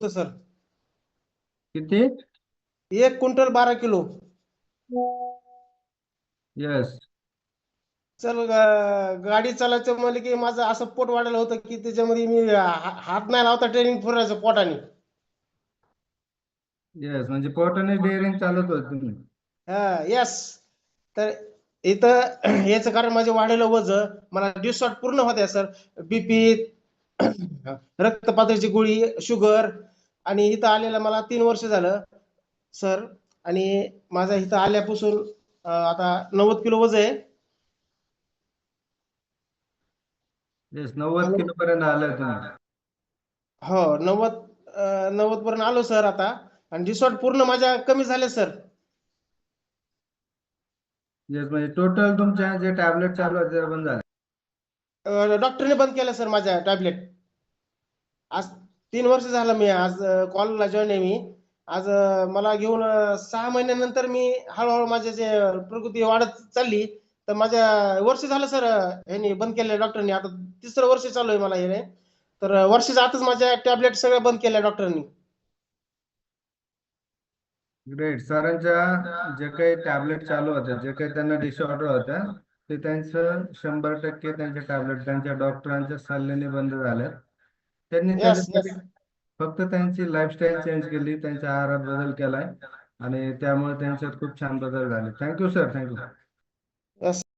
Sir. किती? एक quintal बारा किलो. येस. चल गाडी चालायचं म्हणलं की माझं असं पोट वाढलं होतं की त्याच्यामध्ये मी हात नाही लावता ट्रेनिंग फिरायचं पोटाने. येस म्हणजे पोटाने बेअरिंग चालत होत तुम्ही. हा यस तर इथं याचं कारण माझे वाढलेलं वजन मला डिसऑर्ड पूर्ण होत्या सर. बीपी रक्तपातळीची गोळी शुगर आणि इथं आलेलं मला तीन वर्ष झालं सर. आणि माझा इथं आल्यापासून आता नव्वद किलो वजन आहे. नव्वद किलो पर्यंत तुम्ही हो नव्वद नव्वद पर्यंत आलो सर आता. आणि डिसऑर्ड पूर्ण माझ्या कमी झाले सर. येस म्हणजे टोटल तुमच्या जे टॅबलेट चालू आहेत ते बंद झाले. डॉक्टरने बंद केलं सर माझ्या टॅबलेट आज तीन वर्ष झालं मी आज कॉलेजला जॉईन आहे मी. आज मला घेऊन सहा महिन्यानंतर मी हळूहळू माझ्या जे प्रकृती वाढत चालली तर माझ्या वर्ष झालं सर ह्यानी बंद केलं डॉक्टरनी आता तिसरं वर्ष चालू आहे मला हे तर अं, वर्षाच्या माझ्या टॅबलेट सगळ्या बंद केल्या डॉक्टरांनी ग्रेट सरांच्या जे काही टॅबलेट चालू होत्या जे काही त्यांना डिसऑर्डर होत्या ते त्यांचं शंभर टक्के त्यांच्या टॅबलेट त्यांच्या डॉक्टरांच्या सल्ल्याने बंद झाल्या त्यांनी Yes, त्याच्यासाठी yes. फक्त त्यांची लाईफस्टाईल चेंज केली त्यांच्या आहारात बदल केलाय. आणि त्यामुळे त्यांच्यात खूप छान बदल झाले. Thank you sir thank you